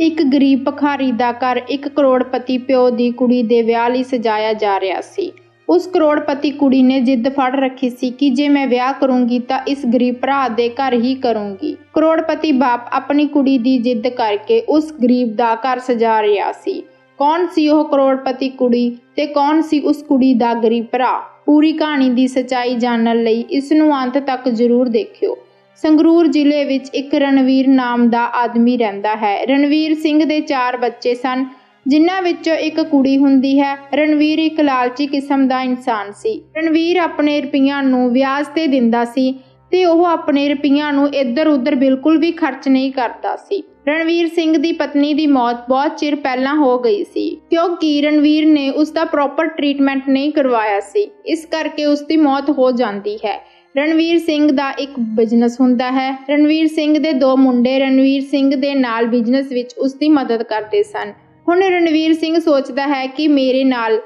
ਇੱਕ ਗਰੀਬ ਭਿਖਾਰੀ ਦਾ ਘਰ ਇੱਕ ਕਰੋੜਪਤੀ ਪਿਓ ਦੀ ਕੁੜੀ ਦੇ ਵਿਆਹ ਲਈ ਸਜਾਇਆ ਜਾ ਰਿਹਾ ਸੀ। ਉਸ ਕਰੋੜਪਤੀ ਕੁੜੀ ਨੇ ਜਿੱਦ ਫੜ ਰੱਖੀ ਸੀ ਕਿ ਜੇ ਮੈਂ ਵਿਆਹ ਕਰੂੰਗੀ ਤਾਂ ਇਸ ਗਰੀਬ ਭਰਾ ਦੇ ਘਰ ਹੀ ਕਰੂੰਗੀ। ਕਰੋੜਪਤੀ ਬਾਪ ਆਪਣੀ ਕੁੜੀ ਦੀ ਜਿੱਦ ਕਰਕੇ ਉਸ ਗਰੀਬ ਦਾ ਘਰ ਸਜਾ ਰਿਹਾ ਸੀ। ਕੌਣ ਸੀ ਉਹ ਕਰੋੜਪਤੀ ਕੁੜੀ ਤੇ ਕੌਣ ਸੀ ਉਸ ਕੁੜੀ ਦਾ ਗਰੀਬ ਭਰਾ? ਪੂਰੀ ਕਹਾਣੀ ਦੀ ਸਚਾਈ ਜਾਣਨ ਲਈ ਇਸ ਨੂੰ ਅੰਤ ਤੱਕ ਜ਼ਰੂਰ ਦੇਖਿਓ। ਸੰਗਰੂਰ ਜ਼ਿਲ੍ਹੇ ਵਿੱਚ ਇੱਕ ਰਣਵੀਰ ਨਾਮ ਦਾ ਆਦਮੀ ਰਹਿੰਦਾ ਹੈ। ਰਣਵੀਰ ਸਿੰਘ ਦੇ ਚਾਰ ਬੱਚੇ ਸਨ, ਜਿਨ੍ਹਾਂ ਵਿੱਚੋਂ ਇੱਕ ਕੁੜੀ ਹੁੰਦੀ ਹੈ। ਰਣਵੀਰ ਇੱਕ ਲਾਲਚੀ ਕਿਸਮ ਦਾ ਇਨਸਾਨ ਸੀ। ਰਣਵੀਰ ਆਪਣੇ ਰੁਪਈਆਂ ਨੂੰ ਵਿਆਜ ਤੇ ਦਿੰਦਾ ਸੀ ਤੇ ਉਹ ਆਪਣੇ ਰੁਪਈਆਂ ਨੂੰ ਇੱਧਰ-ਉੱਧਰ ਬਿਲਕੁਲ ਵੀ ਖਰਚ ਨਹੀਂ ਕਰਦਾ ਸੀ। ਰਣਵੀਰ ਸਿੰਘ ਦੀ ਪਤਨੀ ਦੀ ਮੌਤ ਬਹੁਤ ਚਿਰ ਪਹਿਲਾਂ ਹੋ ਗਈ ਸੀ, ਕਿਉਂਕਿ ਰਣਵੀਰ ਨੇ ਉਸ ਦਾ ਪ੍ਰੋਪਰ ਟ੍ਰੀਟਮੈਂਟ ਨਹੀਂ ਕਰਵਾਇਆ ਸੀ। ਇਸ ਕਰਕੇ ਉਸ ਦੀ ਮੌਤ ਹੋ ਜਾਂਦੀ ਹੈ। ਰਣਵੀਰ ਸਿੰਘ ਦਾ ਇੱਕ ਬਿਜ਼ਨਸ ਹੁੰਦਾ ਹੈ। ਰਣਵੀਰ ਸਿੰਘ ਦੇ ਦੋ ਮੁੰਡੇ ਰਣਵੀਰ ਸਿੰਘ ਦੇ ਨਾਲ ਬਿਜ਼ਨਸ ਵਿੱਚ ਉਸ ਦੀ ਮਦਦ ਕਰਦੇ ਸਨ। ਹੁਣ ਰਣਵੀਰ ਸਿੰਘ ਸੋਚਦਾ ਹੈ ਕਿ ਮੇਰੇ ਨਾਲ,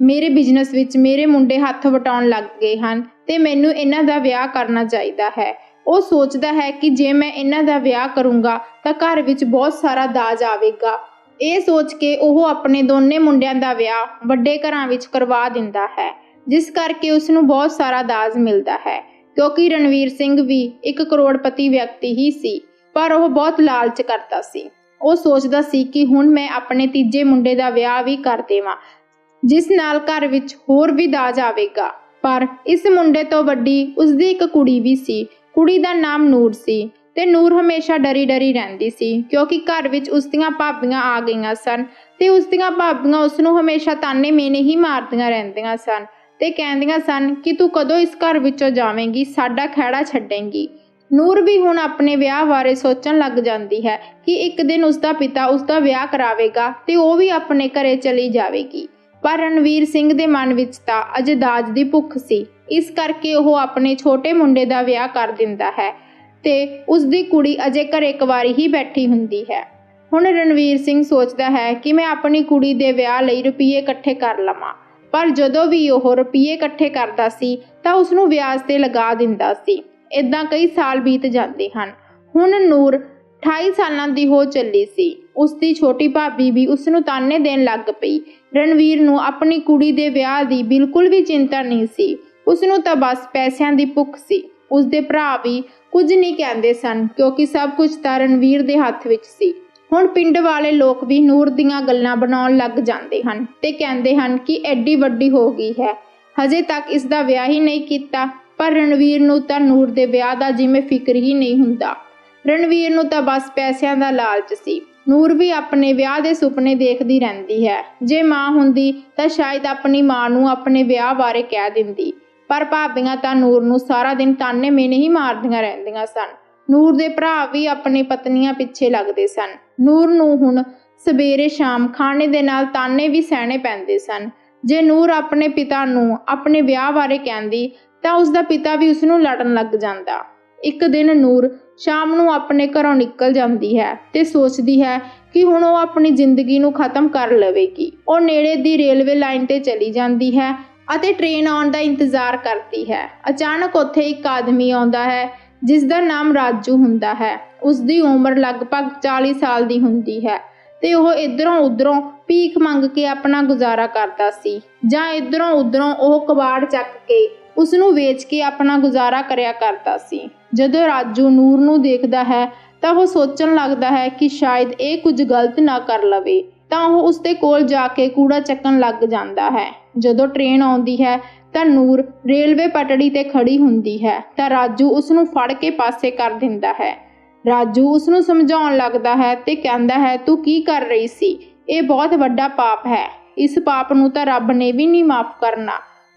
ਮੇਰੇ ਬਿਜ਼ਨਸ ਵਿੱਚ ਮੇਰੇ ਮੁੰਡੇ ਹੱਥ ਵਟਾਉਣ ਲੱਗ ਗਏ ਹਨ ਤੇ ਮੈਨੂੰ ਇਹਨਾਂ ਦਾ ਵਿਆਹ ਕਰਨਾ ਚਾਹੀਦਾ ਹੈ। ਉਹ ਸੋਚਦਾ ਹੈ ਕਿ ਜੇ ਮੈਂ ਇਹਨਾਂ ਦਾ ਵਿਆਹ ਕਰੂੰਗਾ ਤਾਂ ਘਰ ਵਿੱਚ ਬਹੁਤ ਸਾਰਾ ਦਾਜ ਆਵੇਗਾ। ਇਹ ਸੋਚ ਕੇ ਉਹ ਆਪਣੇ ਦੋਨੇ ਮੁੰਡਿਆਂ ਦਾ ਵਿਆਹ ਵੱਡੇ ਘਰਾਂ ਵਿੱਚ ਕਰਵਾ ਦਿੰਦਾ ਹੈ, ਜਿਸ ਕਰਕੇ ਉਸ ਨੂੰ ਬਹੁਤ ਸਾਰਾ ਦਾਜ ਮਿਲਦਾ ਹੈ। ਕਿਉਂਕਿ ਰਣਵੀਰ ਸਿੰਘ ਵੀ ਇੱਕ ਕਰੋੜਪਤੀ ਵਿਅਕਤੀ ਹੀ ਸੀ, ਪਰ ਉਹ ਬਹੁਤ ਲਾਲਚ ਕਰਦਾ ਸੀ। ਉਹ ਸੋਚਦਾ ਸੀ ਕਿ ਹੁਣ ਮੈਂ ਆਪਣੇ ਤੀਜੇ ਮੁੰਡੇ ਦਾ ਵਿਆਹ ਵੀ ਕਰ ਦੇਵਾਂ, ਜਿਸ ਨਾਲ ਘਰ ਵਿੱਚ ਹੋਰ ਵੀ ਦਾਜ ਆਵੇਗਾ। ਪਰ ਇਸ ਮੁੰਡੇ ਤੋਂ ਵੱਡੀ ਉਸਦੀ ਇੱਕ ਕੁੜੀ ਵੀ ਸੀ। ਕੁੜੀ ਦਾ ਨਾਮ ਨੂਰ ਸੀ ਤੇ ਨੂਰ ਹਮੇਸ਼ਾ ਡਰੀ ਡਰੀ ਰਹਿੰਦੀ ਸੀ, ਕਿਉਂਕਿ ਘਰ ਵਿੱਚ ਉਸ ਦੀਆਂ ਭਾਬੀਆਂ ਆ ਗਈਆਂ ਸਨ ਤੇ ਉਸਦੀਆਂ ਭਾਬੀਆਂ ਉਸ ਨੂੰ ਹਮੇਸ਼ਾ ਤਾਨੇ ਮੇਨੇ ਹੀ ਮਾਰਦੀਆਂ ਰਹਿੰਦੀਆਂ ਸਨ। ਤੇ ਕਹਿੰਦੀਆਂ ਸਨ ਕਿ ਤੂੰ ਕਦੋਂ ਇਸ ਘਰ ਵਿੱਚੋਂ ਜਾਵੇਂਗੀ, ਸਾਡਾ ਖਹਿੜਾ ਛੱਡੇਂਗੀ। ਨੂਰ ਵੀ ਹੁਣ ਆਪਣੇ ਵਿਆਹ ਬਾਰੇ ਸੋਚਣ ਲੱਗ ਜਾਂਦੀ ਹੈ ਕਿ ਇੱਕ ਦਿਨ ਉਸਦਾ ਪਿਤਾ ਉਸਦਾ ਵਿਆਹ ਕਰਾਵੇਗਾ ਤੇ ਉਹ ਵੀ ਆਪਣੇ ਘਰੇ ਚਲੀ ਜਾਵੇਗੀ। ਪਰ ਰਣਵੀਰ ਸਿੰਘ ਦੇ ਮਨ ਵਿੱਚ ਤਾਂ ਅਜੇ ਦਾਜ ਦੀ ਭੁੱਖ ਸੀ। ਇਸ ਕਰਕੇ ਉਹ ਆਪਣੇ ਛੋਟੇ ਮੁੰਡੇ ਦਾ ਵਿਆਹ ਕਰ ਦਿੰਦਾ ਹੈ ਤੇ ਉਸਦੀ ਕੁੜੀ ਅਜੇ ਘਰੇ ਇੱਕ ਵਾਰੀ ਹੀ ਬੈਠੀ ਹੁੰਦੀ ਹੈ। ਹੁਣ ਰਣਵੀਰ ਸਿੰਘ ਸੋਚਦਾ ਹੈ ਕਿ ਮੈਂ ਆਪਣੀ ਕੁੜੀ ਦੇ ਵਿਆਹ ਲਈ ਰੁਪਏ ਇਕੱਠੇ ਕਰ ਲਵਾਂ। ਪਰ ਜਦੋਂ ਵੀ ਉਹ ਰੁਪਏ ਇਕੱਠੇ ਕਰਦਾ ਸੀ, ਤਾਂ ਉਸ ਨੂੰ ਵਿਆਜ ਤੇ ਲਗਾ ਦਿੰਦਾ ਸੀ। ਇਦਾਂ ਕਈ ਸਾਲ ਬੀਤ ਜਾਂਦੇ ਹਨ। ਹੁਣ ਨੂਰ 28 ਸਾਲਾਂ ਦੀ ਹੋ ਚੱਲੀ ਸੀ। ਉਸ ਦੀ ਛੋਟੀ ਭਾਬੀ ਵੀ ਉਸ ਨੂੰ ਤਾਨੇ ਦੇਣ ਲੱਗ ਪਈ। ਰਣਵੀਰ ਨੂੰ ਆਪਣੀ ਕੁੜੀ ਦੇ ਵਿਆਹ ਦੀ ਬਿਲਕੁਲ ਵੀ ਚਿੰਤਾ ਨਹੀਂ ਸੀ। ਉਸ ਨੂੰ ਤਾਂ ਬਸ ਪੈਸਿਆਂ ਦੀ ਭੁੱਖ ਸੀ। ਉਸ ਦੇ ਭਰਾ ਵੀ ਕੁਝ ਨਹੀਂ ਕਹਿੰਦੇ ਸਨ, ਕਿਉਂਕਿ ਸਭ ਕੁਝ ਤਾਂ ਰਣਵੀਰ ਦੇ ਹੱਥ ਵਿੱਚ ਸੀ। ਹੁਣ ਪਿੰਡ ਵਾਲੇ ਲੋਕ ਵੀ ਨੂਰ ਦੀਆਂ ਗੱਲਾਂ ਬਣਾਉਣ ਲੱਗ ਜਾਂਦੇ ਹਨ ਤੇ ਕਹਿੰਦੇ ਹਨ ਕਿ ਐਡੀ ਵੱਡੀ ਹੋ ਗਈ ਹੈ। ਹਜੇ ਤੱਕ ਇਸ ਦਾ ਵਿਆਹ ਹੀ ਨਹੀਂ ਕੀਤਾ, ਪਰ ਰਣਵੀਰ ਨੂੰ ਤਾਂ ਨੂਰ ਦੇ ਵਿਆਹ ਦਾ ਜਿਵੇਂ ਫਿਕਰ ਹੀ ਨਹੀਂ ਹੁੰਦਾ। ਰਣਵੀਰ ਨੂੰ ਤਾਂ ਬਸ ਪੈਸਿਆਂ ਦਾ ਲਾਲਚ ਸੀ। ਨੂਰ ਵੀ ਆਪਣੇ ਵਿਆਹ ਦੇ ਸੁਪਨੇ ਦੇਖਦੀ ਰਹਿੰਦੀ ਹੈ। ਜੇ ਮਾਂ ਹੁੰਦੀ ਤਾਂ ਸ਼ਾਇਦ ਆਪਣੀ ਮਾਂ ਨੂੰ ਆਪਣੇ ਵਿਆਹ ਬਾਰੇ ਕਹਿ ਦਿੰਦੀ। ਪਰ ਭਾਬੀਆਂ ਤਾਂ ਨੂਰ ਨੂੰ ਸਾਰਾ ਦਿਨ ਤਾਨੇ ਮੇਨੇ ਹੀ ਮਾਰਦੀਆਂ ਰਹਿੰਦੀਆਂ ਸਨ। ਨੂਰ ਦੇ ਭਰਾ ਵੀ ਆਪਣੀ ਪਤਨੀਆਂ ਪਿੱਛੇ ਲੱਗਦੇ ਸਨ। ਨੂਰ ਨੂੰ ਹੁਣ ਸਵੇਰੇ ਸ਼ਾਮ ਖਾਣੇ ਦੇ ਨਾਲ ਤਾਨੇ ਵੀ ਸਹਿਣੇ ਪੈਂਦੇ ਸਨ। ਜੇ ਨੂਰ ਆਪਣੇ ਪਿਤਾ ਨੂੰ ਆਪਣੇ ਵਿਆਹ ਬਾਰੇ ਕਹਿੰਦੀ, ਤਾਂ ਉਸ ਦਾ ਪਿਤਾ ਵੀ ਉਸ ਨੂੰ ਲੜਨ ਲੱਗ ਜਾਂਦਾ। ਇੱਕ ਦਿਨ ਨੂਰ ਸ਼ਾਮ ਨੂੰ ਆਪਣੇ ਘਰੋਂ ਨਿਕਲ ਜਾਂਦੀ ਹੈ ਤੇ ਸੋਚਦੀ ਹੈ ਕਿ ਹੁਣ ਉਹ ਆਪਣੀ ਜ਼ਿੰਦਗੀ ਨੂੰ ਖਤਮ ਕਰ ਲਵੇਗੀ। ਉਹ ਨੇੜੇ ਦੀ ਰੇਲਵੇ ਲਾਈਨ ਤੇ ਚਲੀ ਜਾਂਦੀ ਹੈ ਅਤੇ ਟ੍ਰੇਨ ਆਉਣ ਦਾ ਇੰਤਜ਼ਾਰ ਕਰਦੀ ਹੈ। ਅਚਾਨਕ ਉੱਥੇ ਇੱਕ ਆਦਮੀ ਆਉਂਦਾ ਹੈ ਜਿਸ ਦਾ ਨਾਮ ਰਾਜੂ ਹੁੰਦਾ ਹੈ। ਉਸ ਦੀ ਉਮਰ ਲਗਭਗ 40 ਸਾਲ ਦੀ ਹੁੰਦੀ ਹੈ ਤੇ ਉਹ ਇਧਰੋਂ ਉਧਰੋਂ ਭੀਖ ਮੰਗ ਕੇ ਆਪਣਾ ਗੁਜ਼ਾਰਾ ਕਰਦਾ ਸੀ ਜਾਂ ਇਧਰੋਂ ਉਧਰੋਂ ਉਹ ਕਬਾੜ ਚੱਕ ਕੇ ਉਸ ਨੂੰ ਵੇਚ ਕੇ ਆਪਣਾ ਗੁਜ਼ਾਰਾ ਕਰਿਆ ਕਰਦਾ ਸੀ। ਜਦੋਂ ਰਾਜੂ ਨੂਰ ਨੂੰ ਦੇਖਦਾ ਹੈ ਤਾਂ ਉਹ ਸੋਚਣ ਲੱਗਦਾ ਹੈ ਕਿ ਸ਼ਾਇਦ ਇਹ ਕੁਝ ਗਲਤ ਨਾ ਕਰ ਲਵੇ ਤਾਂ ਉਹ ਉਸ ਦੇ ਕੋਲ ਜਾ ਕੇ ਕੂੜਾ ਚੱਕਣ ਲੱਗ ਜਾਂਦਾ ਹੈ। ਜਦੋਂ ਟ੍ਰੇਨ ਆਉਂਦੀ ਹੈ, ਤਾਂ ਨੂਰ ਰੇਲਵੇ ਪਟੜੀ ਤੇ ਖੜੀ ਹੁੰਦੀ ਹੈ, ਤਾਂ ਰਾਜੂ ਉਸ ਨੂੰ ਫੜ ਕੇ ਪਾਸੇ ਕਰ ਦਿੰਦਾ ਹੈ। ਰਾਜੂ ਉਸ ਨੂੰ ਸਮਝਾਉਣ ਲੱਗਦਾ ਹੈ ਤੇ ਕਹਿੰਦਾ ਹੈ, ਤੂੰ ਕੀ ਕਰ ਰਹੀ ਸੀ? ਇਹ ਬਹੁਤ ਵੱਡਾ ਪਾਪ ਹੈ। ਇਸ ਪਾਪ ਨੂੰ ਤਾਂ ਰੱਬ ਨੇ ਵੀ ਨਹੀਂ ਮਾਫ ਕਰਨਾ।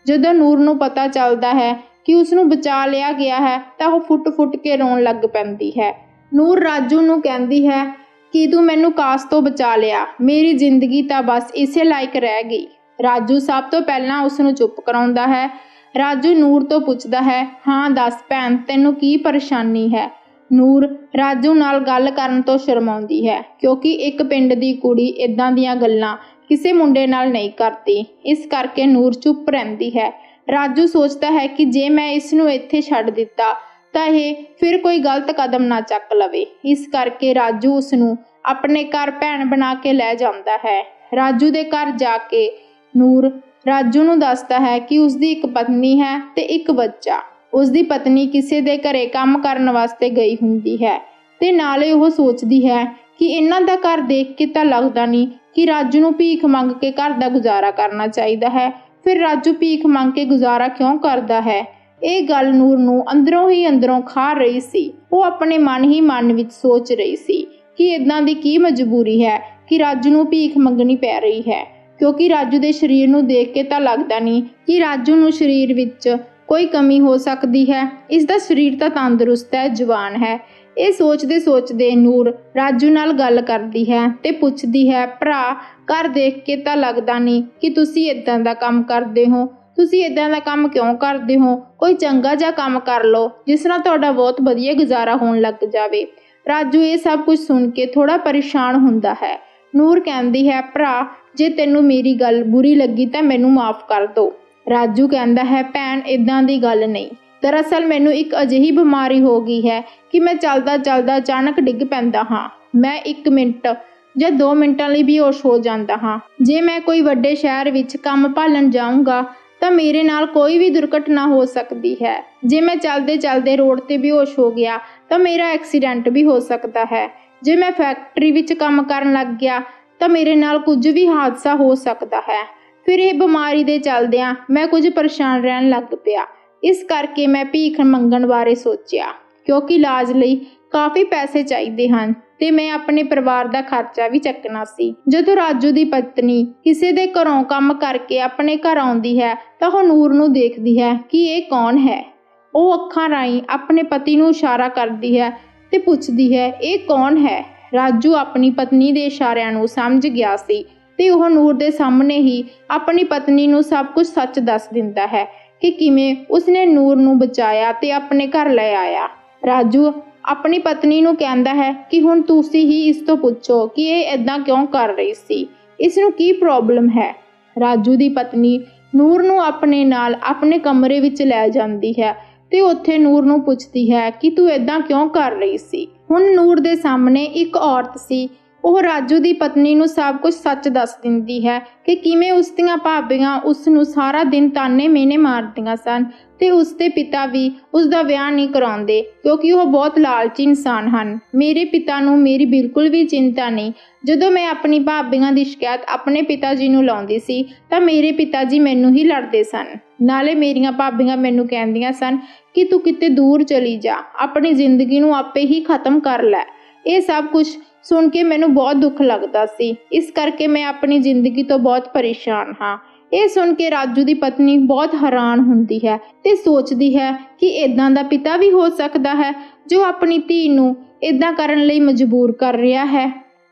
ਜਦੋਂ ਨੂਰ ਨੂੰ ਪਤਾ ਚੱਲਦਾ ਹੈ ਕਿ ਉਸ ਨੂੰ ਬਚਾ ਲਿਆ ਗਿਆ ਹੈ, ਤਾਂ ਉਹ ਫੁੱਟ-ਫੁੱਟ ਕੇ ਰੋਣ ਲੱਗ ਪੈਂਦੀ ਹੈ। ਨੂਰ ਰਾਜੂ ਨੂੰ ਕਹਿੰਦੀ ਹੈ ਕਿ ਤੂੰ ਮੈਨੂੰ ਕਾਸ ਤੋਂ ਬਚਾ ਲਿਆ। ਮੇਰੀ ਜ਼ਿੰਦਗੀ ਤਾਂ ਬਸ ਇਸੇ ਲਾਇਕ ਰਹਿ ਗਈ। ਰਾਜੂ ਸਭ ਤੋਂ ਪਹਿਲਾਂ ਉਸ ਨੂੰ ਚੁੱਪ ਕਰਾਉਂਦਾ ਹੈ। ਰਾਜੂ ਨੂਰ ਤੋਂ ਪੁੱਛਦਾ ਹੈ, ਹਾਂ, ਦੱਸ ਭੈਣ, ਤੈਨੂੰ ਕੀ ਪਰੇਸ਼ਾਨੀ ਹੈ? ਨੂਰ ਰਾਜੂ ਨਾਲ ਗੱਲ ਕਰਨ ਤੋਂ ਸ਼ਰਮਾਉਂਦੀ ਹੈ, ਕਿਉਂਕਿ ਇੱਕ ਪਿੰਡ ਦੀ ਕੁੜੀ ਇਦਾਂ ਦੀਆਂ ਗੱਲਾਂ ਕਿਸੇ ਮੁੰਡੇ ਨਾਲ ਨਹੀਂ ਕਰਦੀ। ਇਸ ਕਰਕੇ ਨੂਰ ਚੁੱਪ ਰਹਿੰਦੀ ਹੈ। ਰਾਜੂ ਸੋਚਦਾ ਹੈ ਕਿ ਜੇ ਮੈਂ ਇਸ ਨੂੰ ਇੱਥੇ ਛੱਡ ਦਿੱਤਾ, ਤਾਂ ਇਹ ਫਿਰ ਕੋਈ ਗਲਤ ਕਦਮ ਨਾ ਚੱਕ ਲਵੇ। ਇਸ ਕਰਕੇ ਰਾਜੂ ਉਸ ਨੂੰ ਆਪਣੇ ਘਰ ਭੈਣ ਬਣਾ ਕੇ ਲੈ ਜਾਂਦਾ ਹੈ। ਰਾਜੂ ਦੇ ਘਰ ਜਾ ਕੇ ਨੂਰ, ਰਾਜੂ ਨੂੰ ਦੱਸਦਾ ਹੈ ਕਿ ਉਸਦੀ ਇੱਕ ਪਤਨੀ ਹੈ ਤੇ ਇੱਕ ਬੱਚਾ। ਉਸਦੀ ਪਤਨੀ ਕਿਸੇ ਦੇ ਘਰੇ ਕੰਮ ਕਰਨ ਵਾਸਤੇ ਗਈ ਹੁੰਦੀ ਹੈ ਤੇ ਨਾਲੇ ਉਹ ਸੋਚਦੀ ਹੈ ਕਿ ਇਹਨਾਂ ਦਾ ਘਰ ਦੇਖ ਕੇ ਤਾਂ ਲੱਗਦਾ ਨਹੀਂ ਕਿ ਰਾਜੂ ਨੂੰ ਭੀਖ ਮੰਗ ਕੇ ਘਰ ਦਾ ਗੁਜ਼ਾਰਾ ਕਰਨਾ ਚਾਹੀਦਾ ਹੈ। ਫਿਰ ਰਾਜੂ ਭੀਖ ਮੰਗ ਕੇ ਗੁਜ਼ਾਰਾ ਕਿਉਂ ਕਰਦਾ ਹੈ? ਇਹ ਗੱਲ ਨੂਰ ਨੂੰ ਅੰਦਰੋਂ ਹੀ ਅੰਦਰੋਂ ਖਾ ਰਹੀ ਸੀ। ਉਹ ਆਪਣੇ ਮਨ ਹੀ ਮਨ ਵਿੱਚ ਸੋਚ ਰਹੀ ਸੀ ਕਿ ਇਦਾਂ ਦੀ ਕੀ ਮਜਬੂਰੀ ਹੈ ਕਿ ਰਾਜੂ ਨੂੰ ਭੀਖ ਮੰਗਣੀ ਪੈ ਰਹੀ ਹੈ। ਕਿਉਂਕਿ ਰਾਜੂ ਦੇ ਸਰੀਰ ਨੂੰ ਦੇਖ ਕੇ ਤਾਂ ਲੱਗਦਾ ਨਹੀਂ ਕਿ ਰਾਜੂ ਨੂੰ ਸਰੀਰ ਵਿੱਚ ਕੋਈ ਕਮੀ ਹੋ ਸਕਦੀ ਹੈ। ਇਸ ਦਾ ਸਰੀਰ ਤਾਂ ਤੰਦਰੁਸਤ ਹੈ, ਜਵਾਨ ਹੈ। ਇਹ ਸੋਚਦੇ ਸੋਚਦੇ ਨੂਰ ਰਾਜੂ ਨਾਲ ਗੱਲ ਕਰਦੀ ਹੈ ਤੇ ਪੁੱਛਦੀ ਹੈ, ਭਰਾ, ਘਰ ਦੇਖ ਕੇ ਤਾਂ ਲੱਗਦਾ ਨਹੀਂ ਕਿ ਤੁਸੀਂ ਇਦਾਂ ਦਾ ਕੰਮ ਕਰਦੇ ਹੋ। ਤੁਸੀਂ ਇਦਾਂ ਦਾ ਕੰਮ ਕਿਉਂ ਕਰਦੇ ਹੋ? ਕੋਈ ਚੰਗਾ ਜਿਹਾ ਕੰਮ ਕਰ ਲਓ, ਜਿਸ ਨਾਲ ਤੁਹਾਡਾ ਬਹੁਤ ਵਧੀਆ ਗੁਜ਼ਾਰਾ ਹੋਣ ਲੱਗ ਜਾਵੇ। ਰਾਜੂ ਇਹ ਸਭ ਕੁਝ ਸੁਣ ਕੇ ਥੋੜਾ ਪਰੇਸ਼ਾਨ ਹੁੰਦਾ ਹੈ। ਨੂਰ ਕਹਿੰਦੀ ਹੈ, ਭਰਾ ਜੇ ਤੈਨੂੰ ਮੇਰੀ ਗੱਲ ਬੁਰੀ ਲੱਗੀ ਤਾਂ ਮੈਨੂੰ ਮਾਫ ਕਰ ਦਿਓ ਰਾਜੂ ਕਹਿੰਦਾ ਹੈ, ਭੈਣ ਇਦਾਂ ਦੀ ਗੱਲ ਨਹੀਂ। ਦਰਅਸਲ ਮੈਨੂੰ ਇੱਕ ਅਜਿਹੀ ਬਿਮਾਰੀ ਹੋ ਗਈ ਹੈ ਕਿ ਮੈਂ ਚੱਲਦਾ ਚੱਲਦਾ ਅਚਾਨਕ ਡਿੱਗ ਪੈਂਦਾ ਹਾਂ। ਮੈਂ 1 ਮਿੰਟ ਜਾਂ 2 ਮਿੰਟਾਂ ਲਈ ਬੇਹੋਸ਼ ਹੋ ਜਾਂਦਾ ਹਾਂ। ਜੇ ਮੈਂ ਕੋਈ ਵੱਡੇ ਸ਼ਹਿਰ ਵਿੱਚ ਕੰਮ ਭਾਲਣ ਜਾਊਂਗਾ ਤਾਂ ਮੇਰੇ ਨਾਲ ਕੋਈ ਵੀ ਦੁਰਘਟਨਾ ਹੋ ਸਕਦੀ ਹੈ। ਜੇ ਮੈਂ ਚੱਲਦੇ ਚੱਲਦੇ ਰੋਡ ਤੇ ਬੇਹੋਸ਼ ਹੋ ਗਿਆ ਤਾਂ ਮੇਰਾ ਐਕਸੀਡੈਂਟ ਵੀ ਹੋ ਸਕਦਾ ਹੈ। ਜੇ ਮੈਂ ਫੈਕਟਰੀ ਵਿੱਚ ਕੰਮ ਕਰਨ ਲੱਗ ਗਿਆ ਤਾਂ ਮੇਰੇ ਨਾਲ ਕੁਝ ਵੀ ਹਾਦਸਾ ਹੋ ਸਕਦਾ ਹੈ। ਫਿਰ ਇਹ ਬਿਮਾਰੀ ਦੇ ਚੱਲਦਿਆਂ ਮੈਂ ਕੁਝ ਪਰੇਸ਼ਾਨ ਰਹਿਣ ਲੱਗ ਪਿਆ। ਇਸ ਕਰਕੇ ਮੈਂ ਭੀਖ ਮੰਗਣ ਬਾਰੇ ਸੋਚਿਆ, ਕਿਉਂਕਿ ਇਲਾਜ ਲਈ ਕਾਫੀ ਪੈਸੇ ਚਾਹੀਦੇ ਹਨ ਤੇ ਮੈਂ ਆਪਣੇ ਪਰਿਵਾਰ ਦਾ ਖਰਚਾ ਵੀ ਚੱਕਣਾ ਸੀ। ਜਦੋਂ ਰਾਜੂ ਦੀ ਪਤਨੀ ਕਿਸੇ ਦੇ ਘਰੋਂ ਕੰਮ ਕਰਕੇ ਆਪਣੇ ਘਰ ਆਉਂਦੀ ਹੈ ਤਾਂ ਉਹ ਨੂਰ ਨੂੰ ਦੇਖਦੀ ਹੈ ਕਿ ਇਹ ਕੌਣ ਹੈ। ਉਹ ਅੱਖਾਂ ਰਾਹੀਂ ਆਪਣੇ ਪਤੀ ਨੂੰ ਇਸ਼ਾਰਾ ਕਰਦੀ ਹੈ ਤੇ ਪੁੱਛਦੀ ਹੈ, ਇਹ ਕੌਣ ਹੈ? ਰਾਜੂ ਆਪਣੀ ਪਤਨੀ ਦੇ ਇਸ਼ਾਰਿਆਂ ਨੂੰ ਸਮਝ ਗਿਆ ਸੀ ਤੇ ਉਹ ਨੂਰ ਦੇ ਸਾਹਮਣੇ ਹੀ ਆਪਣੀ ਪਤਨੀ ਨੂੰ ਸਭ ਕੁਝ ਸੱਚ ਦੱਸ ਦਿੰਦਾ ਹੈ ਕਿ ਕਿਵੇਂ ਉਸਨੇ ਨੂਰ ਨੂੰ ਬਚਾਇਆ ਤੇ ਆਪਣੇ ਘਰ ਲੈ ਆਇਆ। ਰਾਜੂ, ਆਪਣੀ ਪਤਨੀ ਨੂੰ ਕਹਿੰਦਾ ਹੈ ਕਿ ਹੁਣ ਤੁਸੀਂ ਹੀ ਇਸ ਤੋਂ ਪੁੱਛੋ ਕਿ ਇਹ ਇਦਾਂ ਕਿਉਂ ਕਰ ਰਹੀ ਸੀ? ਇਸ ਨੂੰ ਕੀ ਪ੍ਰੋਬਲਮ ਹੈ? ਰਾਜੂ ਦੀ ਪਤਨੀ ਨੂਰ ਨੂੰ ਆਪਣੇ ਨਾਲ ਆਪਣੇ ਕਮਰੇ ਵਿੱਚ ਲੈ ਜਾਂਦੀ ਹੈ ਤੇ ਉੱਥੇ ਨੂਰ ਨੂੰ ਪੁੱਛਦੀ ਹੈ ਕਿ ਤੂੰ ਇਦਾਂ ਕਿਉਂ ਕਰ ਰਹੀ ਸੀ? ਹੁਣ ਨੂਰ ਦੇ ਸਾਹਮਣੇ ਇੱਕ ਔਰਤ ਸੀ। ਉਹ ਰਾਜੂ ਦੀ ਪਤਨੀ ਨੂੰ ਸਭ ਕੁਝ ਸੱਚ ਦੱਸ ਦਿੰਦੀ ਹੈ ਕਿ ਕਿਵੇਂ ਉਸ ਦੀਆਂ ਭਾਬੀਆਂ ਉਸ ਨੂੰ ਸਾਰਾ ਦਿਨ ਤਾਨੇ ਮੇਨੇ ਮਾਰਦੀਆਂ ਸਨ ਤੇ ਉਸ ਦੇ ਪਿਤਾ ਵੀ ਉਸ ਦਾ ਵਿਆਹ ਨਹੀਂ ਕਰਾਉਂਦੇ ਕਿਉਂਕਿ ਉਹ ਬਹੁਤ ਲਾਲਚੀ ਇਨਸਾਨ ਹਨ। ਮੇਰੇ ਪਿਤਾ ਨੂੰ ਮੇਰੀ ਬਿਲਕੁਲ ਵੀ ਚਿੰਤਾ ਨਹੀਂ। ਜਦੋਂ ਮੈਂ ਆਪਣੀ ਭਾਬੀਆਂ ਦੀ ਸ਼ਿਕਾਇਤ ਆਪਣੇ ਪਿਤਾ ਜੀ ਨੂੰ ਲਾਉਂਦੀ ਸੀ ਤਾਂ ਮੇਰੇ ਪਿਤਾ ਜੀ ਮੈਨੂੰ ਹੀ ਲੜਦੇ ਸਨ। ਨਾਲੇ ਮੇਰੀਆਂ ਭਾਬੀਆਂ ਮੈਨੂੰ ਕਹਿੰਦੀਆਂ ਸਨ ਕਿ ਤੂੰ ਕਿਤੇ ਦੂਰ ਚਲੀ ਜਾ, ਆਪਣੀ ਜ਼ਿੰਦਗੀ ਨੂੰ ਆਪੇ ਹੀ ਖਤਮ ਕਰ ਲੈ। ਇਹ ਸਭ ਕੁਝ ਸੁਣ ਕੇ ਮੈਨੂੰ ਬਹੁਤ ਦੁੱਖ ਲੱਗਦਾ ਸੀ। ਇਸ ਕਰਕੇ ਮੈਂ ਆਪਣੀ ਜ਼ਿੰਦਗੀ ਤੋਂ ਬਹੁਤ ਪਰੇਸ਼ਾਨ ਹਾਂ। ਇਹ ਸੁਣ ਕੇ ਰਾਜੂ ਦੀ ਪਤਨੀ ਬਹੁਤ ਹੈਰਾਨ ਹੁੰਦੀ ਹੈ ਤੇ ਸੋਚਦੀ ਹੈ ਕਿ ਇਦਾਂ ਦਾ ਪਿਤਾ ਵੀ ਹੋ ਸਕਦਾ ਹੈ ਜੋ ਆਪਣੀ ਧੀ ਨੂੰ ਇਦਾਂ ਕਰਨ ਲਈ ਮਜਬੂਰ ਕਰ ਰਿਹਾ ਹੈ।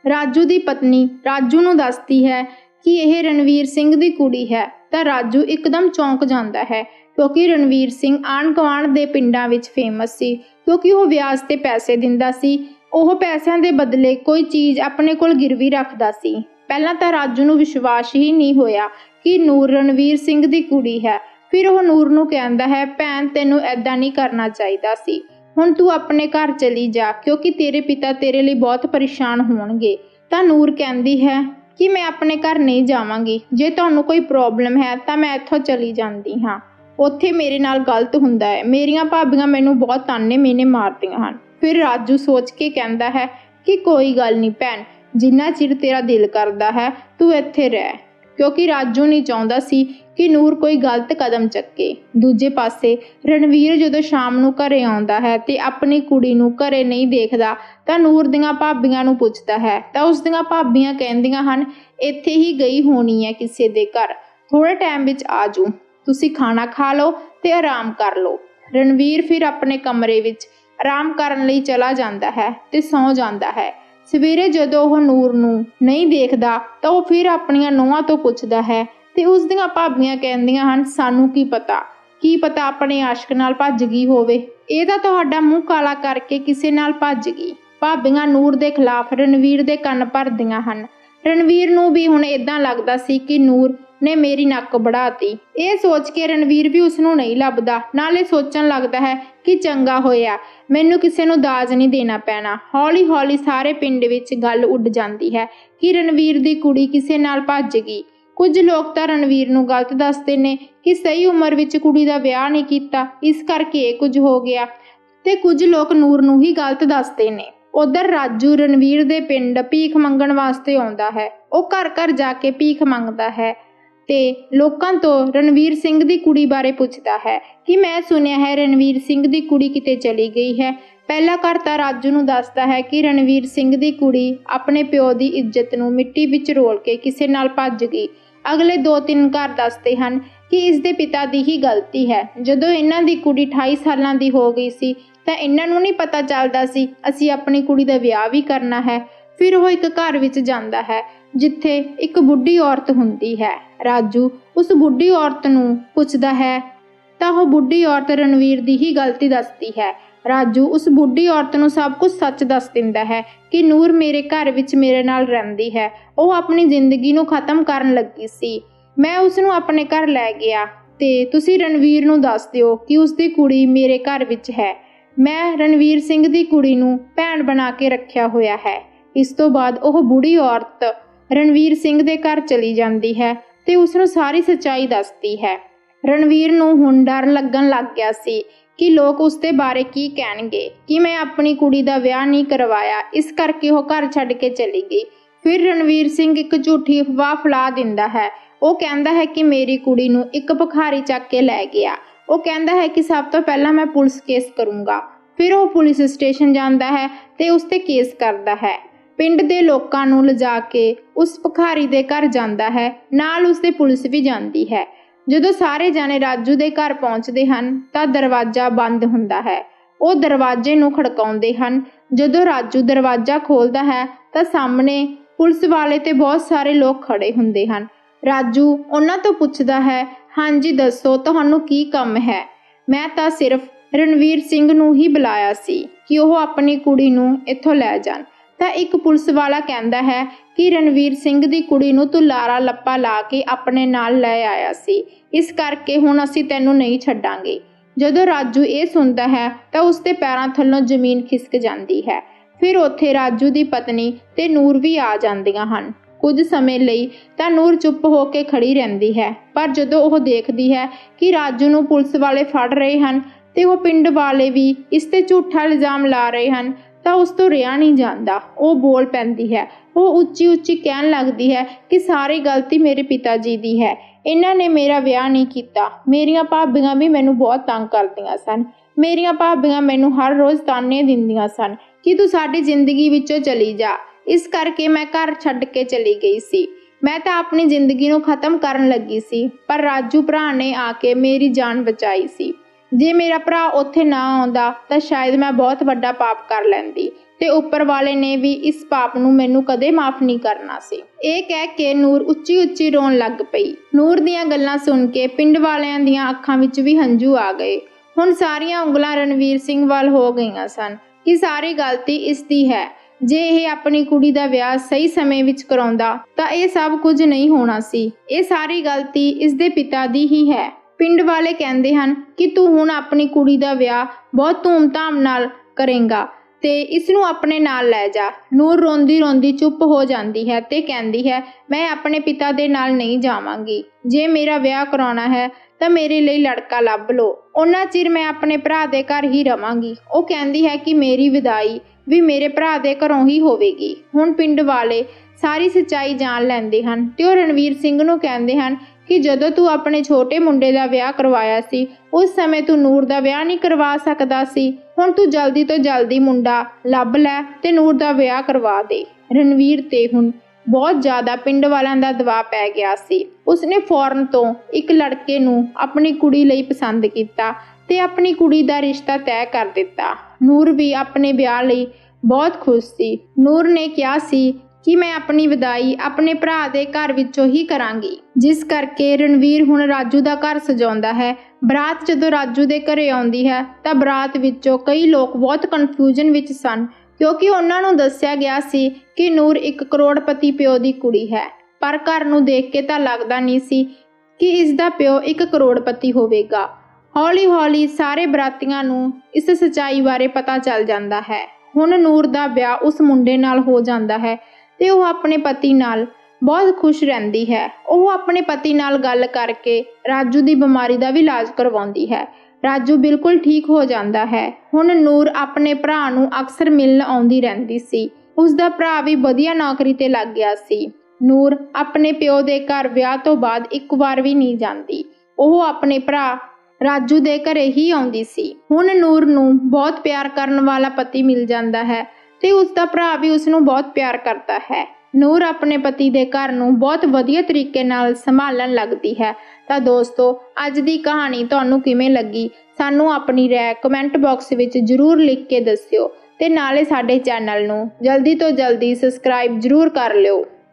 ਰਾਜੂ ਦੀ ਪਤਨੀ ਰਾਜੂ ਨੂੰ ਦੱਸਦੀ ਹੈ ਕਿ ਇਹ ਰਣਵੀਰ ਸਿੰਘ ਦੀ ਕੁੜੀ ਹੈ ਤਾਂ ਰਾਜੂ ਇੱਕਦਮ ਚੌਂਕ ਜਾਂਦਾ ਹੈ ਕਿਉਂਕਿ ਰਣਵੀਰ ਸਿੰਘ ਆਣ ਗੁਆਂਢ ਦੇ ਪਿੰਡਾਂ ਵਿੱਚ ਫੇਮਸ ਸੀ ਕਿਉਂਕਿ ਉਹ ਵਿਆਜ ਤੇ ਪੈਸੇ ਦਿੰਦਾ ਸੀ ਉਹ ਪੈਸਿਆਂ ਦੇ ਬਦਲੇ ਕੋਈ ਚੀਜ਼ ਆਪਣੇ ਕੋਲ ਗਿਰਵੀ ਰੱਖਦਾ ਸੀ। ਪਹਿਲਾਂ ਤਾਂ ਰਾਜੂ ਨੂੰ ਵਿਸ਼ਵਾਸ ਹੀ ਨਹੀਂ ਹੋਇਆ ਕਿ ਨੂਰ ਰਣਵੀਰ ਸਿੰਘ ਦੀ ਕੁੜੀ ਹੈ। ਫਿਰ ਉਹ ਨੂਰ ਨੂੰ ਕਹਿੰਦਾ ਹੈ, ਭੈਣ, ਤੈਨੂੰ ਐਦਾਂ ਨਹੀਂ ਕਰਨਾ ਚਾਹੀਦਾ ਸੀ। ਹੁਣ ਤੂੰ ਆਪਣੇ ਘਰ ਚਲੀ ਜਾ, ਕਿਉਂਕਿ ਤੇਰੇ ਪਿਤਾ ਤੇਰੇ ਲਈ ਬਹੁਤ ਪਰੇਸ਼ਾਨ ਹੋਣਗੇ। ਤਾਂ ਨੂਰ ਕਹਿੰਦੀ ਹੈ, ਕਿ ਮੈਂ ਆਪਣੇ ਘਰ ਨਹੀਂ ਜਾਵਾਂਗੀ। ਜੇ ਤੁਹਾਨੂੰ ਕੋਈ ਪ੍ਰੋਬਲਮ ਹੈ, ਤਾਂ ਮੈਂ ਇੱਥੋਂ ਚਲੀ ਜਾਂਦੀ ਹਾਂ। ਉੱਥੇ ਮੇਰੇ ਨਾਲ ਗਲਤ ਹੁੰਦਾ ਹੈ। ਮੇਰੀਆਂ ਭਾਬੀਆਂ ਮੈਨੂੰ ਬਹੁਤ ਤਾਨੇ ਮੇਨੇ ਮਾਰਦੀਆਂ ਹਨ। ਫਿਰ ਰਾਜੂ ਸੋਚ ਕੇ ਕਹਿੰਦਾ ਹੈ ਕਿ ਕੋਈ ਗੱਲ ਨਹੀਂ ਭੈਣ, ਜਿੰਨਾ ਚਿਰ ਤੇਰਾ ਦਿਲ ਕਰਦਾ ਹੈ, ਤੂੰ ਇੱਥੇ ਰਹਿ। ਕਿਉਂਕਿ ਰਾਜੂ ਨਹੀਂ ਚਾਹੁੰਦਾ ਸੀ ਕਿ ਨੂਰ ਕੋਈ ਗਲਤ ਕਦਮ ਚੱਕੇ। ਦੂਜੇ ਪਾਸੇ ਰਣਵੀਰ ਜਦੋਂ ਸ਼ਾਮ ਨੂੰ ਘਰੇ ਆਉਂਦਾ ਹੈ ਤੇ ਆਪਣੀ ਕੁੜੀ ਨੂੰ ਘਰੇ ਨਹੀਂ ਦੇਖਦਾ, ਤਾਂ ਨੂਰ ਦੀਆਂ ਭਾਬੀਆਂ ਨੂੰ ਪੁੱਛਦਾ ਹੈ। ਤਾਂ ਉਸ ਦੀਆਂ ਭਾਬੀਆਂ ਕਹਿੰਦੀਆਂ ਹਨ, ਇੱਥੇ ਹੀ ਗਈ ਹੋਣੀ ਹੈ ਕਿਸੇ ਦੇ ਘਰ। ਥੋੜੇ ਟਾਈਮ ਵਿੱਚ ਆ ਜੂ ਤੁਸੀਂ ਖਾਣਾ ਖਾ ਲਓ ਤੇ ਆਰਾਮ ਕਰ ਲਓ। ਰਣਵੀਰ ਫਿਰ ਆਪਣੇ ਕਮਰੇ ਵਿੱਚ ਆਰਾਮ ਕਰਨ ਲਈ ਚਲਾ ਜਾਂਦਾ ਹੈ ਤੇ ਸੌਂ ਜਾਂਦਾ ਹੈ। ਸਵੇਰੇ ਜਦੋਂ ਉਹ ਨੂਰ ਨੂੰ ਨਹੀਂ ਦੇਖਦਾ, ਤਾਂ ਉਹ ਫਿਰ ਆਪਣੀਆਂ ਨੂੰਹਾਂ ਤੋਂ ਪੁੱਛਦਾ ਹੈ ਤੇ ਉਸ ਦੀਆਂ ਭਾਬੀਆਂ ਕਹਿੰਦੀਆਂ ਹਨ, ਸਾਨੂੰ ਕੀ ਪਤਾ? ਕੀ ਪਤਾ ਆਪਣੇ ਆਸ਼ਕ ਨਾਲ ਭੱਜ ਗਈ ਹੋਵੇ? ਇਹ ਤਾਂ ਤੁਹਾਡਾ ਮੂੰਹ ਕਾਲਾ ਕਰਕੇ ਕਿਸੇ ਨਾਲ ਭੱਜ ਗਈ? ਭਾਬੀਆਂ ਨੂਰ ਦੇ ਖਿਲਾਫ ਰਣਵੀਰ ਦੇ ਕੰਨ ਭਰਦੀਆਂ ਹਨ। ਰਣਵੀਰ ਨੂੰ ਵੀ ਹੁਣ ਇਦਾਂ ਲੱਗਦਾ ਸੀ ਕਿ ਨੂਰ ਨੇ ਮੇਰੀ ਨੱਕ ਵੜਾਤੀ ਇਹ ਸੋਚ ਕੇ ਰਣਵੀਰ ਵੀ ਉਸ ਨੂੰ ਨਹੀਂ ਲੱਭਦਾ। ਨਾਲੇ ਸੋਚਣ ਲੱਗਦਾ ਹੈ ਕਿ ਚੰਗਾ ਹੋਇਆ। ਮੈਨੂੰ ਕਿਸੇ ਨੂੰ ਦਾਜ ਨਹੀਂ ਦੇਣਾ ਪੈਣਾ। ਹੌਲੀ ਹੌਲੀ ਸਾਰੇ ਪਿੰਡ ਵਿੱਚ ਗੱਲ ਉੱਡ ਜਾਂਦੀ ਹੈ ਕਿ ਰਣਵੀਰ ਦੀ ਕੁੜੀ ਕਿਸੇ ਨਾਲ ਭੱਜ ਗਈ। ਕੁਝ ਲੋਕ ਤਾਂ ਰਣਵੀਰ ਨੂੰ ਗਲਤ ਦੱਸਦੇ ਨੇ ਕਿ ਸਹੀ ਉਮਰ ਵਿੱਚ ਕੁੜੀ ਦਾ ਵਿਆਹ ਨਹੀਂ ਕੀਤਾ। ਇਸ ਕਰਕੇ ਇਹ ਕੁਝ ਹੋ ਗਿਆ। ਤੇ ਕੁਝ ਲੋਕ ਨੂਰ ਨੂੰ ਹੀ ਗਲਤ ਦੱਸਦੇ ਨੇ। ਉਧਰ ਰਾਜੂ ਰਣਵੀਰ ਦੇ ਪਿੰਡ ਭੀਖ ਮੰਗਣ ਵਾਸਤੇ ਆਉਂਦਾ ਹੈ। ਉਹ ਘਰ ਘਰ ਜਾ ਕੇ ਭੀਖ ਮੰਗਦਾ ਹੈ। ਤੇ ਲੋਕਾਂ ਤੋਂ ਰਣਵੀਰ ਸਿੰਘ ਦੀ ਕੁੜੀ ਬਾਰੇ ਪੁੱਛਦਾ ਹੈ ਕਿ ਮੈਂ ਸੁਣਿਆ ਹੈ ਰਣਵੀਰ ਸਿੰਘ ਦੀ ਕੁੜੀ ਕਿਤੇ ਚਲੀ ਗਈ ਹੈ। ਪਹਿਲਾ ਘਰ ਤਾਂ ਰਾਜੂ ਨੂੰ ਦੱਸਦਾ ਹੈ ਕਿ ਰਣਵੀਰ ਸਿੰਘ ਦੀ ਕੁੜੀ ਆਪਣੇ ਪਿਓ ਦੀ ਇੱਜ਼ਤ ਨੂੰ ਮਿੱਟੀ ਵਿੱਚ ਰੋਲ ਕੇ ਕਿਸੇ ਨਾਲ ਭੱਜ ਗਈ। ਅਗਲੇ ਦੋ ਤਿੰਨ ਘਰ ਦੱਸਦੇ ਹਨ ਕਿ ਇਸ ਦੇ ਪਿਤਾ ਦੀ ਹੀ ਗਲਤੀ ਹੈ। ਜਦੋਂ ਇਹਨਾਂ ਦੀ ਕੁੜੀ 28 ਸਾਲਾਂ ਦੀ ਹੋ ਗਈ ਸੀ, ਤਾਂ ਇਹਨਾਂ ਨੂੰ ਨਹੀਂ ਪਤਾ ਚੱਲਦਾ ਸੀ, ਅਸੀਂ ਆਪਣੀ ਕੁੜੀ ਦਾ ਵਿਆਹ ਵੀ ਕਰਨਾ ਹੈ। ਫਿਰ ਉਹ ਇੱਕ ਘਰ ਵਿੱਚ ਜਾਂਦਾ ਹੈ। ਜਿੱਥੇ ਇੱਕ ਬੁੱਢੀ ਔਰਤ ਹੁੰਦੀ ਹੈ। ਰਾਜੂ ਉਸ ਬੁੱਢੀ ਔਰਤ ਨੂੰ ਪੁੱਛਦਾ ਹੈ, ਤਾਂ ਉਹ ਬੁੱਢੀ ਔਰਤ ਰਣਵੀਰ ਦੀ ਹੀ ਗਲਤੀ ਦੱਸਦੀ ਹੈ? ਰਾਜੂ ਉਸ ਬੁੱਢੀ ਔਰਤ ਨੂੰ ਸਭ ਕੁਝ ਸੱਚ ਦੱਸ ਦਿੰਦਾ ਹੈ ਕਿ ਨੂਰ ਮੇਰੇ ਘਰ ਵਿੱਚ ਮੇਰੇ ਨਾਲ ਰਹਿੰਦੀ ਹੈ। ਉਹ ਆਪਣੀ ਜ਼ਿੰਦਗੀ ਨੂੰ ਖਤਮ ਕਰਨ ਲੱਗੀ ਸੀ। ਮੈਂ ਉਸ ਨੂੰ ਆਪਣੇ ਘਰ ਲੈ ਗਿਆ ਤੇ ਤੁਸੀਂ ਰਣਵੀਰ ਨੂੰ ਦੱਸ ਦਿਓ ਕਿ ਉਸ ਦੀ ਕੁੜੀ ਮੇਰੇ ਘਰ ਵਿੱਚ ਹੈ। ਮੈਂ ਰਣਵੀਰ ਸਿੰਘ ਦੀ ਕੁੜੀ ਨੂੰ ਭੈਣ ਬਣਾ ਕੇ ਰੱਖਿਆ ਹੋਇਆ ਹੈ। ਇਸ ਤੋਂ ਬਾਅਦ ਉਹ ਬੁੜੀ ਔਰਤ ਰਣਵੀਰ ਸਿੰਘ ਦੇ ਘਰ ਚਲੀ ਜਾਂਦੀ ਹੈ ਤੇ ਉਸ ਨੂੰ ਸਾਰੀ ਸੱਚਾਈ ਦੱਸਦੀ ਹੈ। ਰਣਵੀਰ ਨੂੰ ਹੁਣ ਡਰ ਲੱਗਣ ਲੱਗ ਗਿਆ ਸੀ ਕਿ ਲੋਕ ਉਸ ਦੇ ਬਾਰੇ ਕੀ ਕਹਿਣਗੇ, ਕਿ ਮੈਂ ਆਪਣੀ ਕੁੜੀ ਦਾ ਵਿਆਹ ਨਹੀਂ ਕਰਵਾਇਆ, ਇਸ ਕਰਕੇ ਉਹ ਘਰ ਛੱਡ ਕੇ ਚਲੀ ਗਈ। ਫਿਰ ਰਣਵੀਰ ਸਿੰਘ ਇੱਕ ਝੂਠੀ ਅਫਵਾਹ ਫੈਲਾ ਦਿੰਦਾ ਹੈ। ਉਹ ਕਹਿੰਦਾ ਹੈ ਕਿ ਮੇਰੀ ਕੁੜੀ ਨੂੰ ਇੱਕ ਭਖਾਰੀ ਚੱਕ ਕੇ ਲੈ ਗਿਆ। ਉਹ ਕਹਿੰਦਾ ਹੈ ਕਿ ਸਭ ਤੋਂ ਪਹਿਲਾਂ ਮੈਂ ਪੁਲਿਸ ਕੇਸ ਕਰੂੰਗਾ। ਫਿਰ ਉਹ ਪੁਲਿਸ ਸਟੇਸ਼ਨ ਜਾਂਦਾ ਹੈ ਤੇ ਉਸ ਤੇ ਕੇਸ ਕਰਦਾ ਹੈ। ਪਿੰਡ ਦੇ ਲੋਕਾਂ ਨੂੰ ਲਿਜਾ ਕੇ ਉਸ ਭਿਖਾਰੀ ਦੇ ਘਰ ਜਾਂਦਾ ਹੈ, ਨਾਲ ਉਸ ਦੇ ਪੁਲਿਸ ਵੀ ਜਾਂਦੀ ਹੈ। ਜਦੋਂ ਸਾਰੇ ਜਾਣੇ ਰਾਜੂ ਦੇ ਘਰ ਪਹੁੰਚਦੇ ਹਨ, ਤਾਂ ਦਰਵਾਜ਼ਾ ਬੰਦ ਹੁੰਦਾ ਹੈ। ਉਹ ਦਰਵਾਜ਼ੇ ਨੂੰ ਖੜਕਾਉਂਦੇ ਹਨ। ਜਦੋਂ ਰਾਜੂ ਦਰਵਾਜ਼ਾ ਖੋਲਦਾ ਹੈ, ਤਾਂ ਸਾਹਮਣੇ ਪੁਲਿਸ ਵਾਲੇ ਤੇ ਬਹੁਤ ਸਾਰੇ ਲੋਕ ਖੜੇ ਹੁੰਦੇ ਹਨ। ਰਾਜੂ ਉਹਨਾਂ ਤੋਂ ਪੁੱਛਦਾ ਹੈ, ਹਾਂਜੀ, ਦੱਸੋ, ਤੁਹਾਨੂੰ ਕੀ ਕੰਮ ਹੈ? ਮੈਂ ਤਾਂ ਸਿਰਫ ਰਣਵੀਰ ਸਿੰਘ ਨੂੰ ਹੀ ਬੁਲਾਇਆ ਸੀ ਕਿ ਉਹ ਆਪਣੀ ਕੁੜੀ ਨੂੰ ਇੱਥੋਂ ਲੈ ਜਾਣ। ਤਾਂ ਇੱਕ ਪੁਲਿਸ ਵਾਲਾ ਕਹਿੰਦਾ ਹੈ ਕਿ ਰਣਵੀਰ ਸਿੰਘ ਦੀ ਕੁੜੀ ਨੂੰ ਤੂੰ ਲਾਰਾ ਲੱਪਾ ਲਾ ਕੇ ਆਪਣੇ ਨਾਲ ਲੈ ਆਇਆ ਸੀ। ਇਸ ਕਰਕੇ ਹੁਣ ਅਸੀਂ ਤੈਨੂੰ ਨਹੀਂ ਛੱਡਾਂਗੇ। ਜਦੋਂ ਰਾਜੂ ਇਹ ਸੁਣਦਾ ਹੈ, ਤਾਂ ਉਸ ਦੇ ਪੈਰਾਂ ਥੱਲੋਂ ਜ਼ਮੀਨ ਖਿਸਕ ਜਾਂਦੀ ਹੈ। ਫਿਰ ਉੱਥੇ ਰਾਜੂ ਦੀ ਪਤਨੀ ਤੇ ਨੂਰ ਵੀ ਆ ਜਾਂਦੀਆਂ ਹਨ। ਕੁਝ ਸਮੇਂ ਲਈ ਤਾਂ ਨੂਰ ਚੁੱਪ ਹੋ ਕੇ ਖੜੀ ਰਹਿੰਦੀ ਹੈ। ਪਰ ਜਦੋਂ ਉਹ ਦੇਖਦੀ ਹੈ ਕਿ ਰਾਜੂ ਨੂੰ ਪੁਲਿਸ ਵਾਲੇ ਫੜ ਰਹੇ ਹਨ, ਤੇ ਉਹ ਪਿੰਡ ਵਾਲੇ ਵੀ ਇਸ ਤੇ ਝੂਠਾ ਇਲਜ਼ਾਮ ਲਾ ਰਹੇ ਹਨ ਤਾਂ ਉਸ ਤੋਂ ਰਿਹਾ ਨਹੀਂ ਜਾਂਦਾ। ਉਹ ਬੋਲ ਪੈਂਦੀ ਹੈ। ਉਹ ਉੱਚੀ ਉੱਚੀ ਕਹਿਣ ਲੱਗਦੀ ਹੈ ਕਿ ਸਾਰੀ ਗਲਤੀ ਮੇਰੇ ਪਿਤਾ ਜੀ ਦੀ ਹੈ। ਇਹਨਾਂ ਨੇ ਮੇਰਾ ਵਿਆਹ ਨਹੀਂ ਕੀਤਾ। ਮੇਰੀਆਂ ਭਾਬੀਆਂ ਵੀ ਮੈਨੂੰ ਬਹੁਤ ਤੰਗ ਕਰਦੀਆਂ ਸਨ। ਮੇਰੀਆਂ ਭਾਬੀਆਂ ਮੈਨੂੰ ਹਰ ਰੋਜ਼ ਤਾਨੇ ਦਿੰਦੀਆਂ ਸਨ ਕਿ ਤੂੰ ਸਾਡੀ ਜ਼ਿੰਦਗੀ ਵਿੱਚੋਂ ਚਲੀ ਜਾ। ਇਸ ਕਰਕੇ ਮੈਂ ਘਰ ਛੱਡ ਕੇ ਚਲੀ ਗਈ ਸੀ। ਮੈਂ ਤਾਂ ਆਪਣੀ ਜ਼ਿੰਦਗੀ ਨੂੰ ਖਤਮ ਕਰਨ ਲੱਗੀ ਸੀ। ਪਰ ਰਾਜੂ ਭਰਾ ਨੇ ਆ ਕੇ ਮੇਰੀ ਜਾਨ ਬਚਾਈ ਸੀ। ਜੇ ਮੇਰਾ ਭਰਾ ਉੱਥੇ ਨਾ ਆਉਂਦਾ, ਤਾਂ ਸ਼ਾਇਦ ਮੈਂ ਬਹੁਤ ਵੱਡਾ ਪਾਪ ਕਰ ਲੈਂਦੀ। ਤੇ ਉੱਪਰ ਵਾਲੇ ਨੇ ਵੀ ਇਸ ਪਾਪ ਨੂੰ ਮੈਨੂੰ ਕਦੇ ਮਾਫ ਨਹੀਂ ਕਰਨਾ ਸੀ। ਇਹ ਕਹਿ ਕੇ ਨੂਰ ਉੱਚੀ ਉੱਚੀ ਰੋਣ ਲੱਗ ਪਈ। ਨੂਰ ਦੀਆਂ ਗੱਲਾਂ ਸੁਣ ਕੇ ਪਿੰਡ ਵਾਲਿਆਂ ਦੀਆਂ ਅੱਖਾਂ ਵਿੱਚ ਵੀ ਹੰਝੂ ਆ ਗਏ। ਹੁਣ ਸਾਰੀਆਂ ਉਂਗਲਾਂ ਰਣਵੀਰ ਸਿੰਘ ਵੱਲ ਹੋ ਗਈਆਂ ਸਨ ਕਿ ਸਾਰੀ ਗਲਤੀ ਇਸ ਦੀ ਹੈ। ਜੇ ਇਹ ਆਪਣੀ ਕੁੜੀ ਦਾ ਵਿਆਹ ਸਹੀ ਸਮੇਂ ਵਿੱਚ ਕਰਾਉਂਦਾ, ਤਾਂ ਇਹ ਸਭ ਕੁਝ ਨਹੀਂ ਹੋਣਾ ਸੀ। ਇਹ ਸਾਰੀ ਗਲਤੀ ਇਸ ਦੇ ਪਿਤਾ ਦੀ ਹੀ ਹੈ। ਪਿੰਡ ਵਾਲੇ ਕਹਿੰਦੇ ਹਨ ਕਿ ਤੂੰ ਹੁਣ ਆਪਣੀ ਕੁੜੀ ਦਾ ਵਿਆਹ ਬਹੁਤ ਧੂਮ-ਧਾਮ ਨਾਲ ਕਰੇਂਗਾ ਤੇ ਇਸ ਨੂੰ ਆਪਣੇ ਨਾਲ ਲੈ ਜਾ। ਨੂਰ ਰੋਂਦੀ ਰੋਂਦੀ ਚੁੱਪ ਹੋ ਜਾਂਦੀ ਹੈ ਤੇ ਕਹਿੰਦੀ ਹੈ, ਮੈਂ ਆਪਣੇ ਪਿਤਾ ਦੇ ਨਾਲ ਨਹੀਂ ਜਾਵਾਂਗੀ। ਜੇ ਮੇਰਾ ਵਿਆਹ ਕਰਾਉਣਾ ਹੈ ਤਾਂ ਮੇਰੇ ਲਈ ਲੜਕਾ ਲੱਭ ਲਓ। ਉਹਨਾਂ ਚਿਰ ਮੈਂ ਆਪਣੇ ਭਰਾ ਦੇ ਘਰ ਹੀ ਰਵਾਂਗੀ। ਉਹ ਕਹਿੰਦੀ ਹੈ ਕਿ ਮੇਰੀ ਵਿਦਾਈ ਵੀ ਮੇਰੇ ਭਰਾ ਦੇ ਘਰੋਂ ਹੀ ਹੋਵੇਗੀ। ਹੁਣ ਪਿੰਡ ਵਾਲੇ ਸਾਰੀ ਸੱਚਾਈ ਜਾਣ ਲੈਂਦੇ ਹਨ ਤੇ ਉਹ ਰਣਵੀਰ ਸਿੰਘ ਨੂੰ ਕਹਿੰਦੇ ਹਨ ਕਿ ਜਦੋਂ ਤੂੰ ਆਪਣੇ ਛੋਟੇ ਮੁੰਡੇ ਦਾ ਵਿਆਹ ਕਰਵਾਇਆ ਸੀ, ਉਸ ਸਮੇਂ ਤੂੰ ਨੂਰ ਦਾ ਵਿਆਹ ਨਹੀਂ ਕਰਵਾ ਸਕਦਾ ਸੀ। ਹੁਣ ਤੂੰ ਜਲਦੀ ਤੋਂ ਜਲਦੀ ਮੁੰਡਾ ਲੱਭ ਲੈ ਤੇ ਨੂਰ ਦਾ ਵਿਆਹ ਕਰਵਾ ਦੇ। ਰਣਵੀਰ ਤੇ ਹੁਣ ਬਹੁਤ ਜ਼ਿਆਦਾ ਪਿੰਡ ਵਾਲਿਆਂ ਦਾ ਦਬਾਅ ਪੈ ਗਿਆ ਸੀ। ਉਸਨੇ ਫੌਰਨ ਤੋਂ ਇੱਕ ਲੜਕੇ ਨੂੰ ਆਪਣੀ ਕੁੜੀ ਲਈ ਪਸੰਦ ਕੀਤਾ ਤੇ ਆਪਣੀ ਕੁੜੀ ਦਾ ਰਿਸ਼ਤਾ ਤੈਅ ਕਰ ਦਿੱਤਾ। ਨੂਰ ਵੀ ਆਪਣੇ ਵਿਆਹ ਲਈ ਬਹੁਤ ਖੁਸ਼ ਸੀ। ਨੂਰ ਨੇ ਕਿਹਾ ਸੀ ਕਿ ਮੈਂ ਆਪਣੀ ਵਿਦਾਈ ਆਪਣੇ ਭਰਾ ਦੇ ਘਰ ਵਿੱਚੋਂ ਹੀ ਕਰਾਂਗੀ। ਜਿਸ ਕਰਕੇ ਰਣਵੀਰ ਹੁਣ ਰਾਜੂ ਦਾ ਘਰ ਸਜਾਉਂਦਾ ਹੈ। ਬਰਾਤ ਜਦੋਂ ਰਾਜੂ ਦੇ ਘਰੇ ਆਉਂਦੀ ਹੈ, ਤਾਂ ਬਰਾਤ ਵਿੱਚੋਂ ਕਈ ਲੋਕ ਬਹੁਤ ਕਨਫਿਊਜ਼ਨ ਵਿੱਚ ਸਨ, ਕਿਉਂਕਿ ਉਹਨਾਂ ਨੂੰ ਦੱਸਿਆ ਗਿਆ ਸੀ ਕਿ ਨੂਰ ਇੱਕ ਕਰੋੜਪਤੀ ਪਿਓ ਦੀ ਕੁੜੀ ਹੈ। ਪਰ ਘਰ ਨੂੰ ਦੇਖ ਕੇ ਤਾਂ ਲੱਗਦਾ ਨਹੀਂ ਸੀ ਕਿ ਇਸ ਦਾ ਪਿਓ ਇੱਕ ਕਰੋੜਪਤੀ ਹੋਵੇਗਾ। ਹੌਲੀ-ਹੌਲੀ ਸਾਰੇ ਬਰਾਤੀਆਂ ਨੂੰ ਇਸ ਸਚਾਈ ਬਾਰੇ ਪਤਾ ਚੱਲ ਜਾਂਦਾ ਹੈ। ਹੁਣ ਨੂਰ ਦਾ ਵਿਆਹ ਉਸ ਮੁੰਡੇ ਨਾਲ ਹੋ ਜਾਂਦਾ ਹੈ ਤੇ ਉਹ ਆਪਣੇ ਪਤੀ ਨਾਲ ਬਹੁਤ ਖੁਸ਼ ਰਹਿੰਦੀ ਹੈ। ਉਹ ਆਪਣੇ ਪਤੀ ਨਾਲ ਗੱਲ ਕਰਕੇ ਰਾਜੂ ਦੀ ਬਿਮਾਰੀ ਦਾ ਵੀ ਇਲਾਜ ਕਰਵਾਉਂਦੀ ਹੈ। ਰਾਜੂ ਬਿਲਕੁਲ ਠੀਕ ਹੋ ਜਾਂਦਾ ਹੈ। ਹੁਣ ਨੂਰ ਆਪਣੇ ਭਰਾ ਨੂੰ ਅਕਸਰ ਮਿਲਣ ਆਉਂਦੀ ਰਹਿੰਦੀ ਸੀ। ਉਸ ਦਾ ਭਰਾ ਵੀ ਵਧੀਆ ਨੌਕਰੀ ਤੇ ਲੱਗ ਗਿਆ ਸੀ। ਨੂਰ ਆਪਣੇ ਪਿਓ ਦੇ ਘਰ ਵਿਆਹ ਤੋਂ ਬਾਅਦ ਇੱਕ ਵਾਰ ਵੀ ਨਹੀਂ ਜਾਂਦੀ। ਉਹ ਆਪਣੇ ਭਰਾ ਰਾਜੂ ਦੇ ਘਰੇ ਹੀ ਆਉਂਦੀ ਸੀ। ਹੁਣ ਨੂਰ ਨੂੰ ਬਹੁਤ ਪਿਆਰ ਕਰਨ ਵਾਲਾ ਪਤੀ ਮਿਲ ਜਾਂਦਾ ਹੈ। ਤੇ ਉਸ ਦਾ ਭਰਾ ਵੀ ਉਸ ਨੂੰ ਬਹੁਤ ਪਿਆਰ ਕਰਦਾ ਹੈ। ਨੂਰ ਆਪਣੇ ਪਤੀ ਦੇ ਘਰ ਨੂੰ ਬਹੁਤ ਵਧੀਆ ਤਰੀਕੇ ਨਾਲ ਸੰਭਾਲਣ ਲੱਗਦੀ ਹੈ। ਤਾਂ ਦੋਸਤੋ, ਅੱਜ ਦੀ ਕਹਾਣੀ ਤੁਹਾਨੂੰ ਕਿਵੇਂ ਲੱਗੀ? ਸਾਨੂੰ ਆਪਣੀ ਰਾਏ ਕਮੈਂਟ ਬਾਕਸ ਵਿੱਚ ਜਰੂਰ ਲਿਖ ਕੇ ਦੱਸਿਓ ਤੇ ਨਾਲੇ ਸਾਡੇ ਚੈਨਲ ਨੂੰ ਜਲਦੀ ਤੋਂ ਜਲਦੀ ਸਬਸਕ੍ਰਾਈਬ ਜਰੂਰ ਕਰ ਲਿਓ।